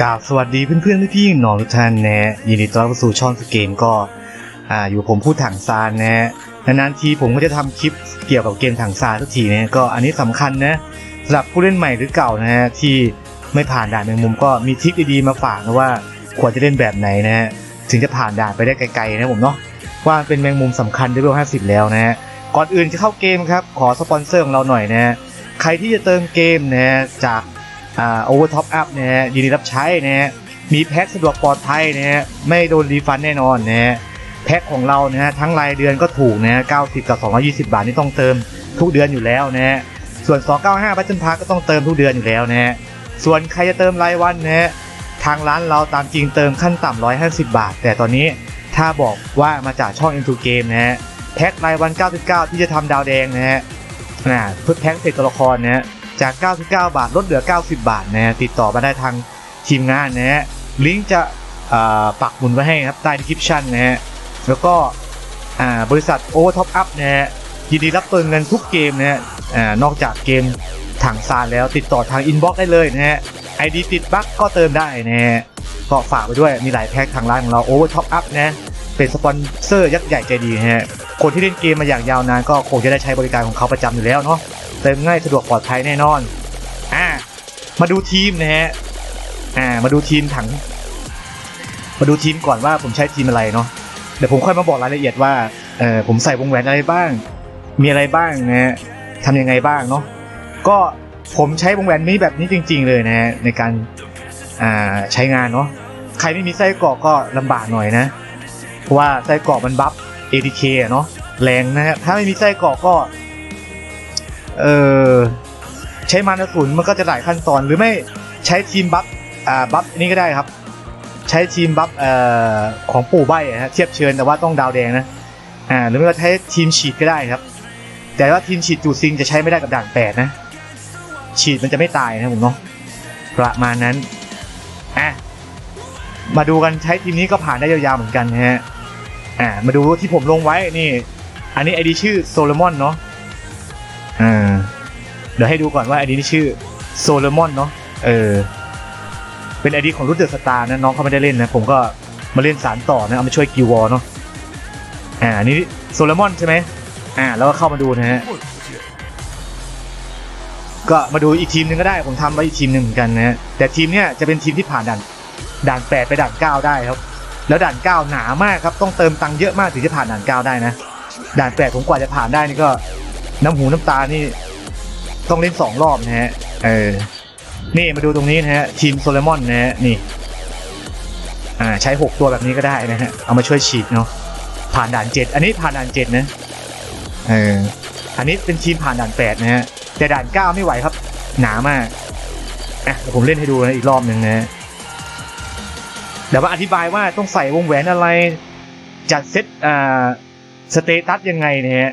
กราบสวัสดีเพื่อนๆพี่ๆน้องทุกท่านนะฮะยินดีต้อนรับสู่ช่องสเกมก็อ่าอยู่ผมพูดถังซานนะฮะนานๆทีผมก็จะทำคลิปเกี่ยวกับเกมถังซานทุกทีนะก็อันนี้สำคัญนะสำหรับผู้เล่นใหม่หรือเก่านะฮะที่ไม่ผ่านด่านแมงมุมก็มีทริคดีๆมาฝากนะว่าควรจะเล่นแบบไหนนะฮะถึงจะผ่านด่านไปได้ไกลๆนะผมเนาะว่าเป็นแมงมุมสำคัญเลเวล50 แล้วนะฮะก่อนอื่นจะเข้าเกมครับขอสปอนเซอร์ของเราหน่อยนะฮะใครที่จะเติมเกมนะฮะจาก โอเวอร์ท็อปอัพนะฮะยินดีรับใช้นะฮะมีแพ็คสะดวกปลอดภัยนะฮะไม่โดนรีฟันแน่นอนนะฮะแพ็คของเรานะฮะทั้งรายเดือนก็ถูกนะฮะ90 กับ 220 บาทนี่ต้องเติมทุกเดือนอยู่แล้วนะฮะส่วน 295บัตเทิลพาก็ต้องเติมทุกเดือนอยู่แล้วนะฮะส่วนใครจะเติมรายวันนะฮะทางร้านเราตามจริงเติมขั้นต่ำ150 บาท แต่ตอนนี้ถ้าบอกว่ามาจากช่อง Into Game นะฮะแพ็ครายวัน 99 ที่จะทำดาวแดงนะฮะนะเพื่อแพ็คเสร็จตัวละครนะฮะ จาก 99 บาทลดเหลือ 90 บาทนะฮะติดต่อมาได้ทางทีมงานนะฮะลิงก์จะปักหมุนไว้ให้ครับใต้ดีคริปชันนะฮะแล้วก็บริษัท Over Top Up นะฮะยินดีรับเติมเงินทุกเกมนะฮะอ่านอกจากเกมถังซานแล้วติดต่อทางอินบ็อกซ์ได้เลยนะฮะไอดีติดบั๊กก็เติมได้นะฮะก็ฝากไปด้วยมีหลายแพ็คทางร้านของเรา Over Top Up นะเป็นสปอนเซอร์ยักษ์ใหญ่ใจดีนะฮะคนที่เล่นเกมมาอย่างยาวนานก็คงจะได้ใช้บริการของเขาประจำอยู่แล้วเนาะ เติมง่ายสะดวกปลอดภัยแน่นอน อ่า มาดูทีมนะฮะ อ่า มาดูทีมถัง มาดูทีมก่อนว่าผมใช้ทีมอะไรเนาะ เดี๋ยวผมค่อยมาบอกรายละเอียดว่า เออผมใส่วงแหวนอะไรบ้าง มีอะไรบ้างนะฮะทำยังไงบ้างเนาะ ก็ผมใช้วงแหวนนี้แบบนี้จริง ๆ เลยนะฮะในการ อ่า ใช้งานเนาะ ใครไม่มีไส้กรอกก็ลำบากหน่อยนะ เพราะว่าไส้กรอกมันบัฟ ATK เนาะ แรงนะฮะ ถ้าไม่มีไส้กรอกก็ เออใช้มานศูนย์มันก็จะหลายขั้นตอนหรือไม่ใช้ทีมบัฟอ่าบัฟนนี้ก็ได้ครับ ใช้ทีมบัฟเอ่อของปู่ใบอะฮะเทียบเชิญแต่ว่าต้องดาวแดงนะอ่าหรือไม่ก็ใช้ทีมฉีดก็ได้ครับ แต่ว่าทีมฉีดจูซิงจะใช้ไม่ได้กับด่านแปดนะฉีดมันจะไม่ตายนะผมเนาะประมาณนั้นอะมาดูกันใช้ทีมนี้ก็ผ่านได้ยาวๆเหมือนกันนะฮะอ่ามาดูที่ผมลงไว้นี่ อันนี้ไอดีชื่อโซโลมอนเนาะ อ่าเดี๋ยวให้ดูก่อนว่าไอดีนี่ชื่อโซโลมอนเนาะเออ เป็นไอดีของรุ่นเดอะสตาร์นะน้องเขาไม่ได้เล่นนะ ผมก็มาเล่นสารต่อนะ เอามาช่วยกิววอเนาะอ่านนี้โซลมอนใช่ไหมอ่า แล้วก็เข้ามาดูนะฮะก็มาดูอีกทีมหนึ่งก็ได้ ผมทำไว้อีกทีมหนึ่งเหมือนกันนะฮะแต่ทีมเนี้ยจะเป็นทีมที่ผ่านด่านด่านแปดไปด่านเก้าได้ครับ แล้วด่านเก้าหนามากครับ ต้องเติมตังค์เยอะมากถึงจะผ่านด่านเก้าได้นะ ด่านแปดผมกว่าจะผ่านได้นี่ก็ น้ำหูน้ำตานี่ ต้องเล่นสองรอบนะฮะ เออ นี่มาดูตรงนี้นะฮะ ทีมโซเลมอนนะฮะ นี่ อ่า ใช้หกตัวแบบนี้ก็ได้นะฮะ เอามาช่วยฉีดเนาะ ผ่านด่านเจ็ดอันนี้ผ่านด่านเจ็ดนะ เออ อันนี้เป็นทีมผ่านด่านแปดนะฮะ แต่ด่านเก้าไม่ไหวครับ หนามากอะผมเล่นให้ดูนะอีกรอบหนึ่งนะฮะเดี๋ยวมาอธิบายว่าต้องใส่วงแหวนอะไร จัดเซตอ่าสเตตัสยังไงนะฮะ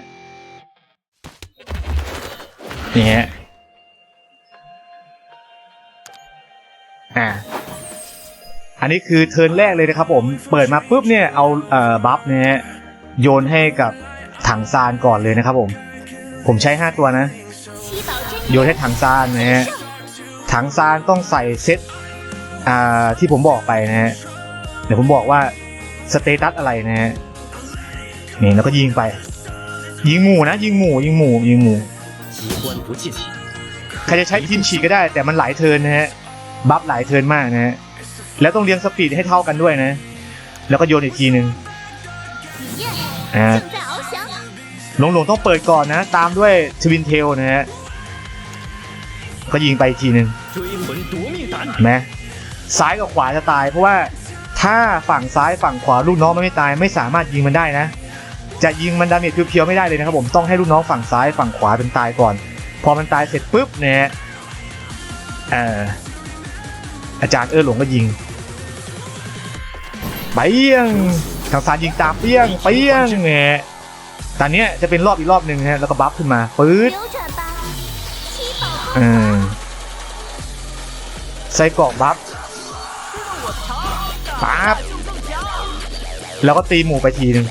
นี่ฮะอ่าอันนี้คือเทิร์นแรกเลยนะครับผมเปิดมาปุ๊บเนี่ยเอาเอบัฟเนี่ยโยนให้กับถังซานก่อนเลยนะครับผม ผมใช้ 5 ตัวนะ โยนให้ถังซานนะฮะถังซานต้องใส่เซตอ่าที่ผมบอกไปนะฮะเดี๋ยวผมบอกว่าสเตตัสอะไรนะฮะนี่แล้วก็ยิงไป ยิงหมู่นะ ยิงหมู่ยิงหมู่ยิงหมู่ ใครจะใช้ทีนฉีก็ได้ แต่มันหลายเทินนะฮะ บัฟหลายเทินมากนะฮะ แล้วต้องเลี้ยงสปีดให้เท่ากันด้วยนะ แล้วก็โยนอีกทีหนึ่งนะหลงหลงต้องเปิดก่อนนะ ตามด้วยทวินเทลนะฮะ ก็ยิงไปอีกทีหนึ่งแมซ้ายกับขวาจะตายเพราะว่าถ้าฝั่งซ้ายฝั่งขวาลูกน้องไม่ตายไม่สามารถยิงมันได้นะ จะยิงมันดาเมจเพียวๆไม่ได้เลยนะครับผมต้องให้ลูกน้องฝั่งซ้ายฝั่งขวาเป็นตายก่อน พอมันตายเสร็จปุ๊บเนี่ยอาจารย์เออหลงก็ยิงไปเอียงทางซ้ายยิงตามเอียงไปเอียงเนี่ยตอนนี้จะเป็นรอบอีกรอบหนึ่งฮะแล้วก็บัฟขึ้นมาปื๊ดใส่กรอกบัฟปั๊บแล้วก็ตีหมูไปทีหนึ่ง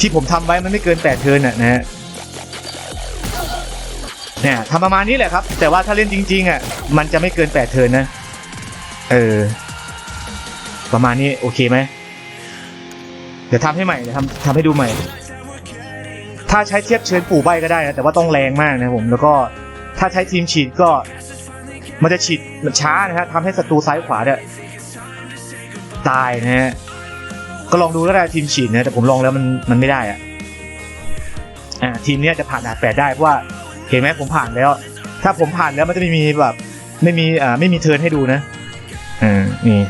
ที่ผมทำไว้มันไม่เกิน 8 เทิร์นนะฮะเนี่ยทำประมาณนี้แหละครับ แต่ว่าถ้าเล่นจริงๆอะมันจะไม่เกิน 8 เทิร์นนะ เออ ประมาณนี้โอเคไหมเดี๋ยวทำให้ใหม่เดี๋ยวทำทำให้ดูใหม่ ถ้าใช้เทียบเชิญปู่ใบก็ได้นะแต่ว่าต้องแรงมากนะผม แล้วก็ถ้าใช้ทีมฉีดก็ มันจะฉีดมันช้านะฮะทำให้ศัตรูซ้ายขวาเนี่ยตายนะฮะก็ลองดูก็ได้ทีมฉีดนะแต่ผมลองแล้วมันมันไม่ได้อะอ่าทีมเนี้ยจะผ่านด่านแปดได้เพราะว่าเห็นไหมผมผ่านแล้ว ถ้าผมผ่านแล้วมันจะไม่มีแบบไม่มีอ่าไม่มีเทิร์นให้ดูนะอ่านี่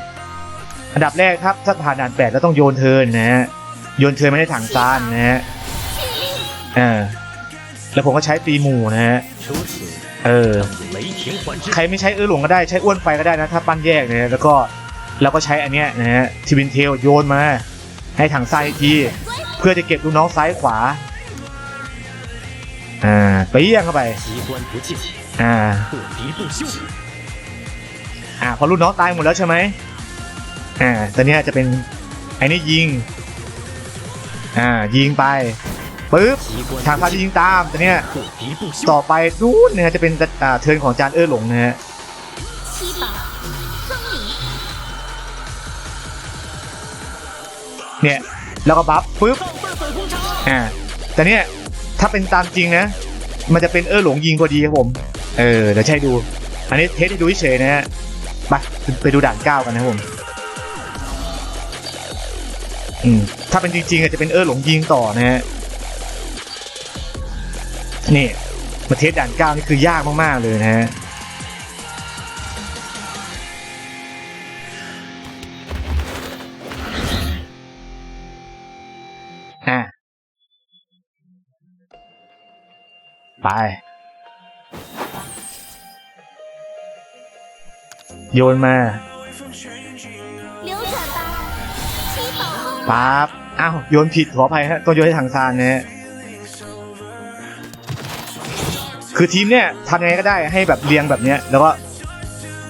อันดับแรกครับถ้าผ่านด่านแปดแล้วต้องโยนเทิร์นนะฮะโยนเทิร์นไม่ได้ถังซานนะฮะอ่าแล้วผมก็ใช้ตีหมู่นะฮะ เออ ใครไม่ใช้เออหลวงก็ได้ใช้อ้วนไปก็ได้นะ ถ้าปั้นแยกเนี่ยแล้วก็เราก็ใช้อันเนี้ยนะฮะทิวินเทลโยนมา ให้ถังไซทีเพื่อจะเก็บลูกน้องซ้ายขวา อ่าไปเยี่ยงเข้าไป อ่าอ่าพอลูกน้องตายหมดแล้วใช่ไหมอ่าตอนนี้จะเป็นไอ้นี่ยิง อ่ายิงไป ปึ๊บฉากภาพที่ยิงตามแต่เนี้ยต่อไปนู่นนะจะเป็นเทิร์นของจานเอ้อหลงนะฮะเนี่ยแล้วก็บัฟปึ๊บอ่าแต่เนี้ยถ้าเป็นตามจริงนะ มันจะเป็นเอ้อหลงยิงพอดีครับผมเออเดี๋ยวใช้ดู อันนี้เทสให้ดูเฉยนะฮะไปไปดูด่านเก้ากันนะครับผมถ้าเป็นจริงๆอาจจะเป็นเออหลงยิงต่อนะฮะ นี่มาเทสด่านเก้านี่คือยากมากๆเลยนะฮะไป โยนมาปั๊บอ้าว โยนผิดขออภัยฮะต้องโยนให้ถังซานนะฮะ คือทีมเนี่ยทำยังไงก็ได้ให้แบบเรียงแบบเนี้ยแล้วก็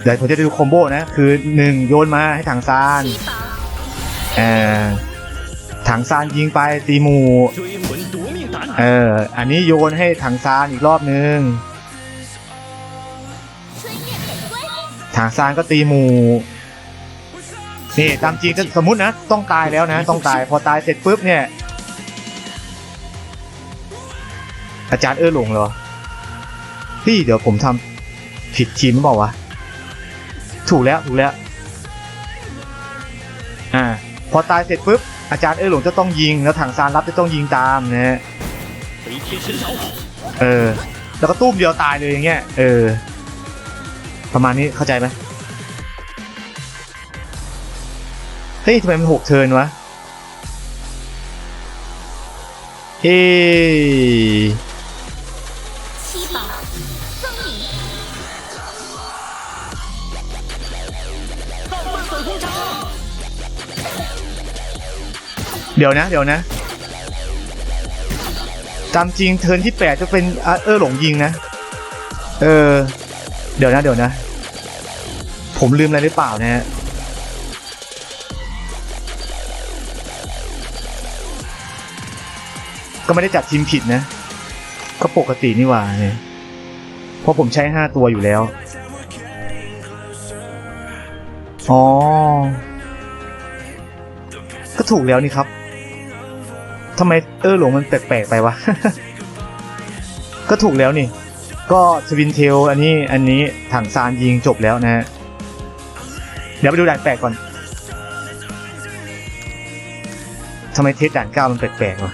เดี๋ยวผมจะดูคอมโบนะ คือหนึ่งโยนมาให้ถังซานเออถังซานยิงไปตีหมูเอออันนี้โยนให้ถังซานอีกรอบนึงถังซานก็ตีหมูนี่ตามจริงสมมตินะ ต้องตายแล้วนะ ต้องตายพอตายเสร็จปุ๊บเนี่ย อาจารย์เอื้อหลงเหรอ พี่เดี๋ยวผมทำผิดทีมเปล่าวะ ถูกแล้วถูกแล้ว อ่า พอตายเสร็จปุ๊บ อาจารย์เอ้หลงจะต้องยิง แล้วถังซานรับจะต้องยิงตามนะฮะเออ แล้วก็ตุ้มเดียวตายเลยอย่างเงี้ย เออ ประมาณนี้เข้าใจไหมเฮ้ยทำไมมันหกเทินวะ เฮ้ เดี๋ยวนะ เดี๋ยวนะ ตามจริงเทิร์นที่แปดจะเป็นอะเออหลงยิงนะ เออ เดี๋ยวนะ เดี๋ยวนะ ผมลืมอะไรหรือเปล่านะฮะก็ไม่ได้จัดทีมผิดนะ ก็ปกตินี่หว่าเนี่ยเพราะผมใช้ห้าตัวอยู่แล้ว อ๋อ ก็ถูกแล้วนี่ครับ ทำไมเออหลงมันแปลกๆไปวะ ก็ถูกแล้วนี่ ก็สวินเทลอันนี้อันนี้ถังซานยิงจบแล้วนะฮะ เดี๋ยวไปดูด่านแปลกก่อนทำไมเทสด่านเก้ามันแปลกๆวะ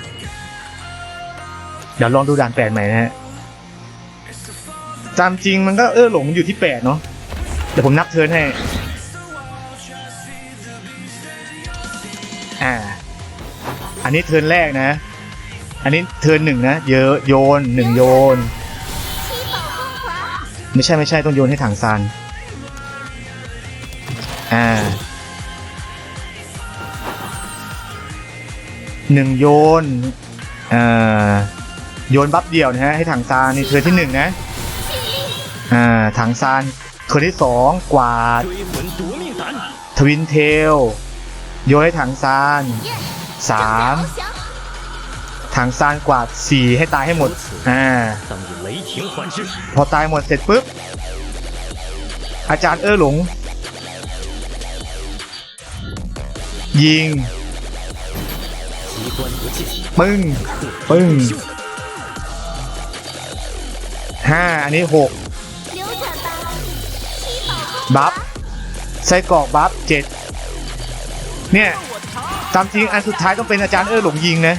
เดี๋ยวลองดูด่านแปดใหม่นะฮะตามจริงมันก็เออหลงอยู่ที่แปดเนาะ เดี๋ยวผมนับเทิร์นให้ันนี้เทินแรกนะ อันนี้เทินหนึ่งนะ เยอะโยนหนึ่งโยน ไม่ใช่ไม่ใช่ต้องโยนให้ถังซานอ่าหนึ่งโยนอ่าโยนบัฟเดี่ยวนะฮะให้ถังซานในเทินที่หนึ่งนะอ่าถังซานเทินที่สองกวาดทวินเทลโยนให้ถังซาน สามถังซานกวาดสี่ให้ตายให้หมดอ่าพอตายหมดเสร็จปุ๊บ อาจารย์เอ้อหลง ยิง ปึ้ง ปึ้งห้าอันนี้หกบัฟไส้กรอกบัฟเจ็ดเนี่ย ตามจริงอันสุดท้ายต้องเป็นอาจารย์เออหลงยิงนะ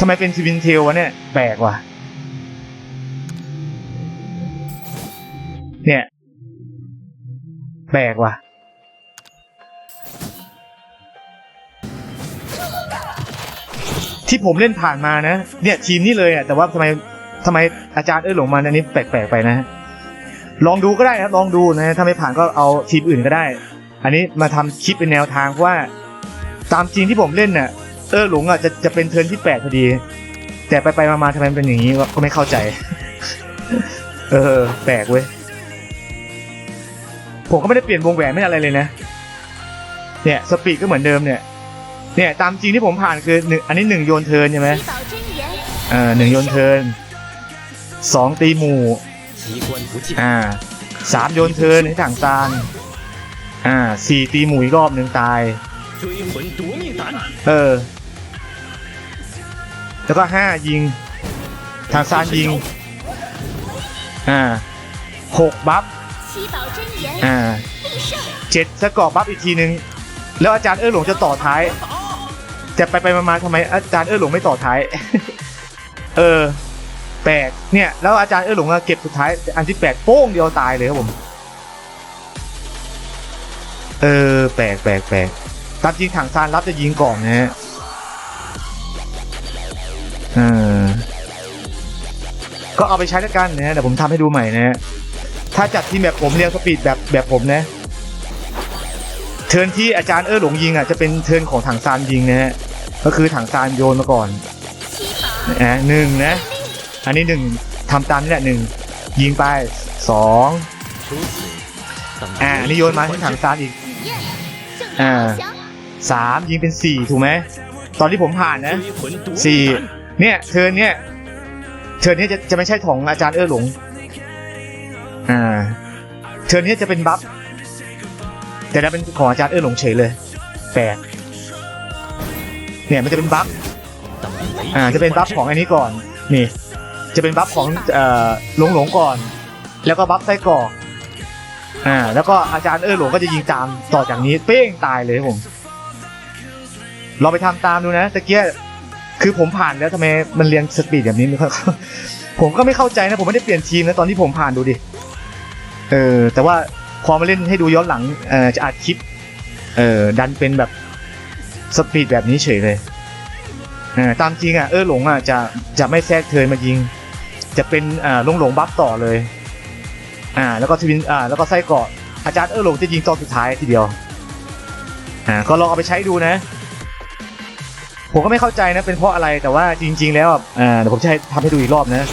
ทำไมเป็นทวินเทลวะเนี่ยแปลกว่ะ เนี่ยแปลกว่ะ ที่ผมเล่นผ่านมานะ เนี่ยทีมนี้เลยอะแต่ว่าทำไมทำไมอาจารย์เออหลงมาอันนี้แปลกๆไปนะลองดูก็ได้นะลองดูนะถ้าไม่ผ่านก็เอาทีมอื่นก็ได้ อันนี้มาทำคลิปเป็นแนวทางเพราะว่า ตามจริงที่ผมเล่นเนี่ยเออหลงอะจะจะเป็นเทิร์นที่แปดพอดี แต่ไปไปมามาทำไมเป็นอย่างนี้ก็ไม่เข้าใจ เออ แปลกเว้ย ผมก็ไม่ได้เปลี่ยนวงแหวนไม่อะไรเลยนะ เนี่ยสปีดก็เหมือนเดิมเนี่ย เนี่ยตามจริงที่ผมผ่านคือหนึ่งอันนี้หนึ่งโยนเทิร์นใช่ไหมเออหนึ่งโยนเทิร์นสองตีหมู่อ่าสามโยนเทิร์นให้ถังตานอ่าสี่ตีหมู่อีกรอบหนึ่งตาย 追魂夺命胆， เออ แล้วก็ห้ายิง ทางซานยิง อ่าหกบัฟ 七宝真言， อ่า 必胜， เจ็ดสกอร์บัฟอีกทีนึง แล้วอาจารย์เออหลงจะต่อท้าย แต่ไปไปๆมาๆทำไมอาจารย์เออหลงไม่ต่อท้าย เออ แปลก เนี่ย แล้วอาจารย์เออหลงอะเก็บสุดท้าย อันที่แปลกโป้งเดียวตายเลยครับผม เออ แปลกแปลกแปลก ตามจริงถังซานรับจะยิงก่อนนะฮะก็เอาไปใช้แล้วกันนะเดี๋ยวผมทำให้ดูใหม่นะฮะถ้าจัดที่แบบผมเรียวสปีดแบบแบบผมนะ เทินที่อาจารย์เออหลงยิงอะจะเป็นเทินของถังซานยิงนะฮะก็คือถังซานโยนมาก่อนอะหนึ่งนะ อันนี้หนึ่งทำตามนี่แหละหนึ่งยิงไปสองอ่าอันนี้โยนมาที่ถังซานอีกอ่า 3 ยิงเป็น 4 ถูกไหม ตอนที่ผมผ่านนะ 4 เนี่ยเธอเนี่ยเธอเนี่ยจะจะไม่ใช่ของอาจารย์เอื้อหลง อ่าเธอเนี่ยจะเป็นบัฟ แต่ถ้เป็นของอาจารย์เอื้อหลงเฉยเลยแปลกเนี่ยมันจะเป็นบัฟ อ่า จะเป็นบัฟของอันนี้ก่อน นี่ จะเป็นบัฟของเอ่อหลงหลงก่อน แล้วก็บัฟไส้กรอกอ่า แล้วก็อาจารย์เอื้อหลงก็จะยิงตามต่อจากนี้เป้งตายเลยผม ลองไปทำตามดูนะตะเกียคือผมผ่านแล้วทำไมมันเรียงสปีดแบบนี้ไม่ค่อยผมก็ไม่เข้าใจนะผมไม่ได้เปลี่ยนทีมนะตอนที่ผมผ่านดูดิเออแต่ว่าพอมาเล่นให้ดูย้อนหลังเออจะอัดคลิปเออดันเป็นแบบสปีดแบบนี้เฉยเลยเออตามจริงอะเออหลงอะจะจะไม่แทรกเทิร์นมายิง จะเป็นอ่าลงหลงบัฟต่อเลยอ่าแล้วก็ทวินอ่าแล้วก็ไส้เกาะอาจารย์เออหลงจะยิงตอนสุดท้ายทีเดียวอ่าก็ลองเอาไปใช้ดูนะ ผมก็ไม่เข้าใจนะเป็นเพราะอะไรแต่ว่าจริง ๆ แล้วอ่าเดี๋ยวผมจะให้ทำให้ดูอีกรอบนะ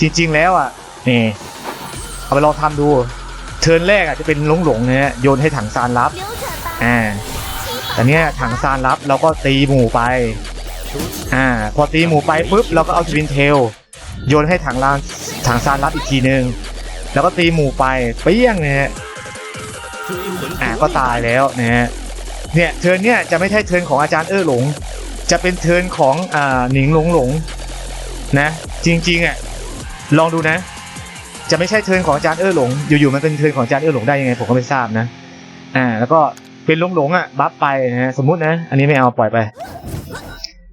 จริง ๆ แล้วอะนี่เอาไปลองทำดู เทิร์นแรกอะจะเป็นหลงๆนะฮะโยนให้ถังซานรับอ่าแต่เนี้ยถังซานรับเราก็ตีหมู่ไปอ่าพอตีหมู่ไปปุ๊บเราก็เอาทวินเทลโยนให้ถังลางถังซานรับอีกทีนึงแล้วก็ตีหมู่ไปเปี้ยงเนี่ยอ่าก็ตายแล้วนะฮะเนี่ยเทิร์นเนี้ยจะไม่ใช่เทิร์นของอาจารย์เอ้อหลง จะเป็นเทินของอ่าหนิงหลงหลงนะ จริงๆอะลองดูนะ จะไม่ใช่เทินของอาจารย์เออหลง อยู่ๆมันเป็นเทินของอาจารย์เออหลงได้ยังไงผมก็ไม่ทราบนะอ่าแล้วก็เป็นหลงหลงอะบัฟไปนะฮะสมมุตินะ อันนี้ไม่เอาปล่อยไป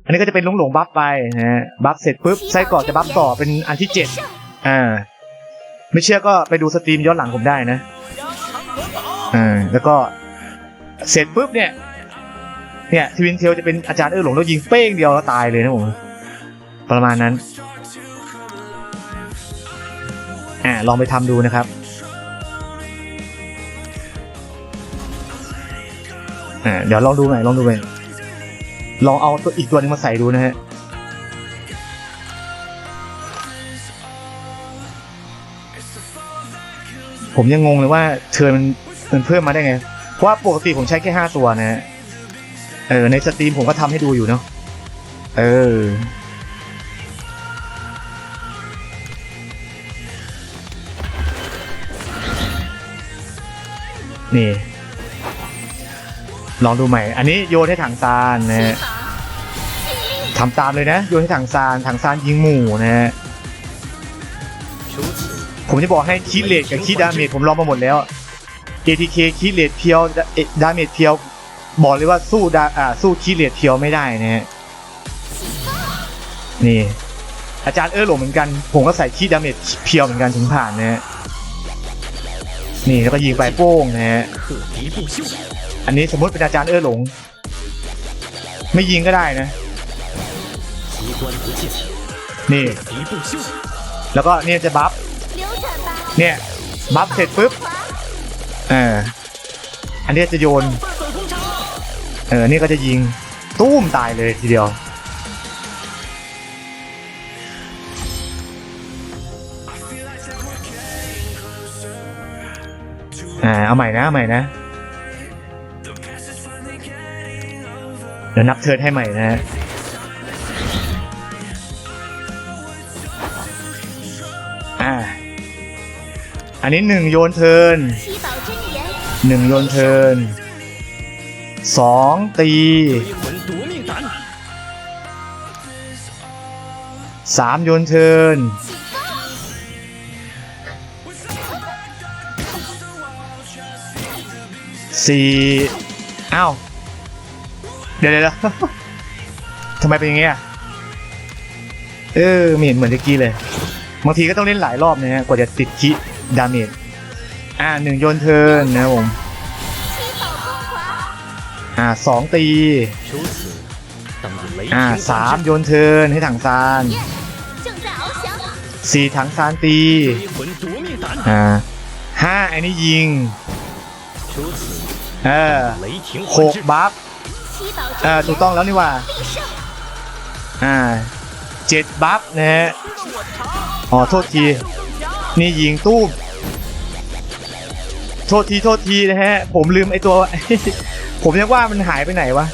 อันนี้ก็จะเป็นหลงหลงบัฟไปนะฮะบัฟเสร็จปุ๊บไส้กรอกจะบัฟต่อเป็นอันที่เจ็ด，อ่าไม่เชื่อก็ไปดูสตรีมย้อนหลังผมได้นะอ่าแล้วก็เสร็จปุ๊บเนี่ย เนี่ยทวินเทลจะเป็นอาจารย์เออหลงแล้วยิงเป้งเดียวแล้วตายเลยนะผมประมาณนั้นอ่าลองไปทำดูนะครับอ่าเดี๋ยวลองดูหน่อยลองดูหน่อยลองเอาตัวอีกตัวหนึงมาใส่ดูนะฮะผมยังงงเลยว่าเทิร์นมันมันเพิ่มมาได้ไง เพราะว่าปกติผมใช้แค่ห้าตัวนะฮะ เออในสตรีมผมก็ทำให้ดูอยู่เนาะเออนี่ ลองดูใหม่ อันนี้โยนให้ถังซานนะทำตามเลยนะ โยนให้ถังซานถังซานยิงหมู่นะะผมจะบอกให้คิดเลทกับคิดดาเมจผมลองมาหมดแล้ว ATK คิดเลทเพียวดาเมจเพียว บอกเลยว่าสู้ดาอ่าสู้คีเลียเทียวไม่ได้นะฮะนี่อาจารย์เออหลงเหมือนกัน ผมก็ใส่คีดาเมจเพียวเหมือนกันถึงผ่านนะฮะนี่แล้วก็ยิงไปโป้งนะฮะอันนี้สมมติเป็นอาจารย์เออหลง ไม่ยิงก็ได้นะ นี่ แล้วก็เนี่ยจะบัฟเนี่ยบัฟเสร็จปุ๊บอ่าอันนี้จะโยน เออ นี่ก็จะยิงตู้มตายเลยทีเดียว อ่เอาใหม่นะ ใหม่นะ เดี๋ยวนับเทินให้ใหม่นะฮะอ่า อันนี้หนึ่งโยนเทินหนึ่งโยนเทิร์น สองตีสามโยนเชิญสี่อ้าวเดี๋ยวเดี๋ยวทำไมเป็นอย่างเงี้ยเออไม่เห็นเหมือนตะกี้เลยบางทีก็ต้องเล่นหลายรอบนะฮะกว่าจะติดคิดดาเมจอ่าหนึ่งโยนเทินนะผม อ่าสองตี อ่าสามโยนเทินให้ถังซานสี่ถังซานตีอ่าห้าอันนี้ยิงเออหกบัฟเออถูกต้องแล้วนี่ว่า อ่าเจ็ดบัฟนะฮะอ๋อโทษที นี่ยิงตู้มโทษทีโทษทีนะฮะ ผมลืมไอตัว ผมยังว่ามันหายไปไหนวะ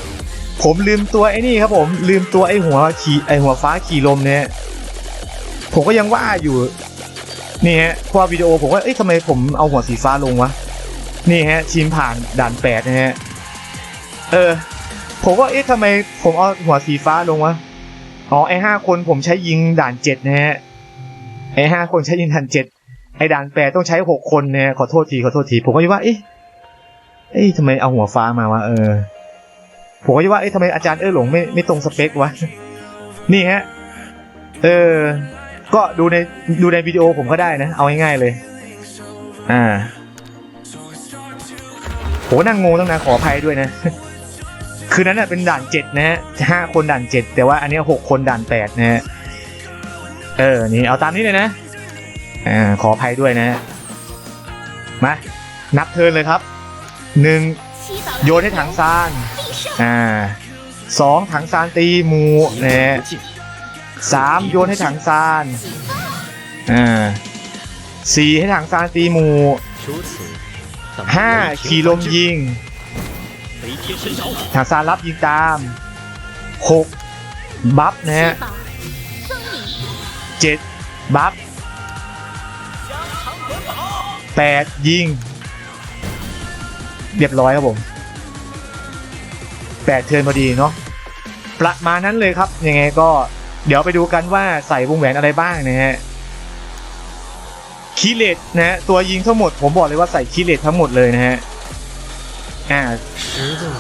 ผมลืมตัวไอ้นี่ครับผมลืมตัวไอหัวขี่ไอหัวฟ้าขี่ลมเนี่ยผมก็ยังว่าอยู่นี่ฮะพอวิดีโอผมว่าเอ้ยทำไมผมเอาหัวสีฟ้าลงวะนี่ฮะทีมผ่านด่านแปดนะฮะเออ ผมก็เอ๊ะทำไมผมเอาหัวสีฟ้าลงวะอ๋อไอห้าคนผมใช้ยิงด่านเจ็ดนะฮะไอห้าคนใช้ยิงด่านเจ็ดไอด่านแปดต้องใช้หกคนเนี่ยขอโทษทีขอโทษทีผมก็คิดว่าเอ๊ะ เอ๊ะทำไมเอาหัวฟ้ามาวะเออ ผมก็คิดว่าเอ๊ะทำไมอาจารย์เออหลงไม่ไม่ตรงสเปควะ นี่ฮะ เออ ก็ดูในดูในวิดีโอผมก็ได้นะ เอาง่ายๆเลย อ่าโหนั่งงงตั้งนานขออภัยด้วยนะ คืนนั้นน่ะเป็นด่านเจ็ดนะฮะห้าคนด่านเจ็ดแต่ว่าอันนี้หกคนด่านแปดนะฮะ เออ นี่เอาตามนี้เลยนะ อ่า ขออภัยด้วยนะ มา นับเทินเลยครับ หนึ่งโยนให้ถังซานอ่าสองถังซานตีมูเนี่ยสามโยนให้ถังซานอ่าสี่ให้ถังซานตีมูห้าขี่ลมยิงถังซานรับยิงตามหกบัฟนะฮะเจ็ดบัฟแปดยิง เรียบร้อยครับผมแปดเทินพอดีเนาะประมาณนั้นเลยครับ ยังไงก็เดี๋ยวไปดูกันว่าใส่วงแหวนอะไรบ้างนะฮะคีเลตนะฮะตัวยิงทั้งหมดผมบอกเลยว่าใส่คีเลตทั้งหมดเลยนะฮะอ่า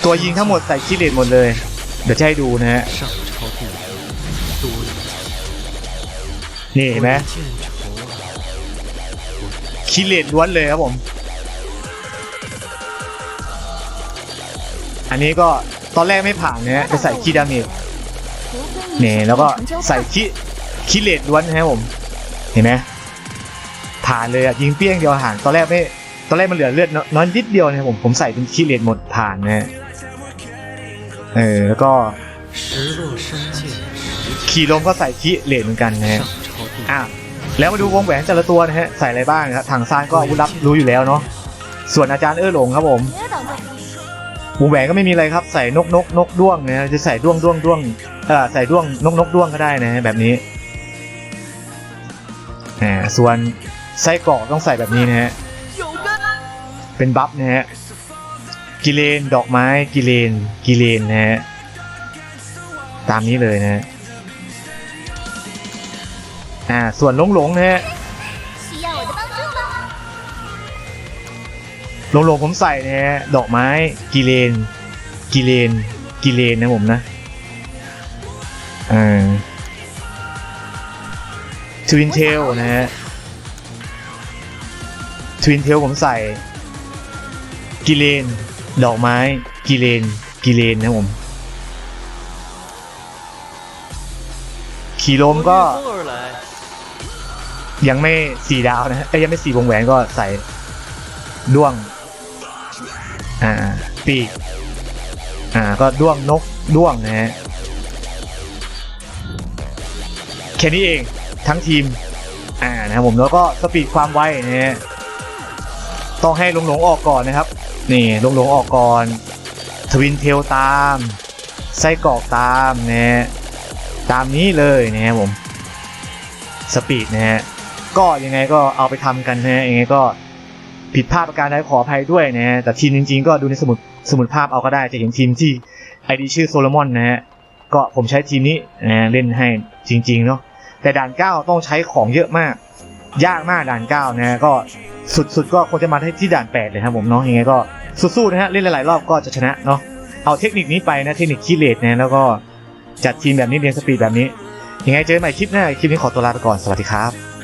ตัวยิงทั้งหมดใส่คีเลตหมดเลย เดี๋ยวจะให้ดูนะฮะนี่เห็นไหมคีเลตล้วนเลยครับผม อันนี้ก็ตอนแรกไม่ผ่านนะฮะจะใส่คีดาเมจเนี่ยแล้วก็ใส่คิคิเลดล้วนนะครับผมเห็นไหมผ่านเลยอะยิงเปี้ยงเดียวผ่านตอนแรกไม่ตอนแรกมันเหลือเลือดน้อยนิดเดียวนะครับผมผมใส่เป็นคีเลดหมดผ่านนะฮะเออแล้วก็ขี่ลมก็ใส่คิเลดเหมือนกันนะฮะอะแล้วมาดูวงแหวนแต่ละตัวนะฮะใส่อะไรบ้างครับถังซานก็อาวุธลับรู้อยู่แล้วเนาะส่วนอาจารย์เอ้อหลงครับผม หูแหวนก็ไม่มีอะไรครับใส่นกนกนกด้วงนะจะใส่ด้วงด้วงด้วงเออใส่ด้วงนกนกด้วงก็ได้นะแบบนี้นะส่วนไส้กรอกต้องใส่แบบนี้นะฮะเป็นบัฟนะฮะกิเลนดอกไม้กิเลนกิเลนนะฮะตามนี้เลยนะฮะอ่าส่วนหลงหลงนะฮะ ลงๆผมใส่เนี่ยดอกไม้กิเลน กิเลน กิเลนนะผมนะอ่าทวินเทลนะฮะทวินเทลผมใส่ กิเลน ดอกไม้ กิเลน กิเลนนะผม ขี่ลมก็ ยังไม่สี่ดาวนะฮะยยังไม่สี่วงแหวนก็ใส่ด้วง อ่าปีกอ่าก็ด้วงนกด้วงนะฮะแค่นี้เองทั้งทีมอ่านะครับผมแล้วก็สปีดความไวนะฮะต้องให้ลงหลงออกก่อนนะครับ นี่ลงหลงออกก่อนทวินเทลตามไส้กรอกตามนะฮะตามนี้เลยนะครับผมสปีดนะฮะก็ยังไงก็เอาไปทำกันนะฮะยังไงก็ ผิดพลาดประการใดขออภัยด้วยนะฮะแต่ทีมจริง ๆ ก็ดูในสมุดสมุดภาพเอาก็ได้จะเห็นทีมที่ไอดีชื่อโซโลมอนนะฮะก็ผมใช้ทีมนี้นะเล่นให้จริงๆเนาะแต่ด่านเก้าต้องใช้ของเยอะมาก ยากมากด่านเก้านะฮะก็สุดๆก็ควรจะมาที่ด่านแปดเลยครับผมเนาะยังไงก็สู้ๆนะฮะเล่นหลายๆรอบก็จะชนะเนาะเอาเทคนิคนี้ไปนะเทคนิคคีเลตนะแล้วก็จัดทีมแบบนี้เรียนสปีดแบบนี้ยังไงเจอกันใหม่คลิปหน้าคลิปนี้ขอตัวลาไปก่อนสวัสดีครับ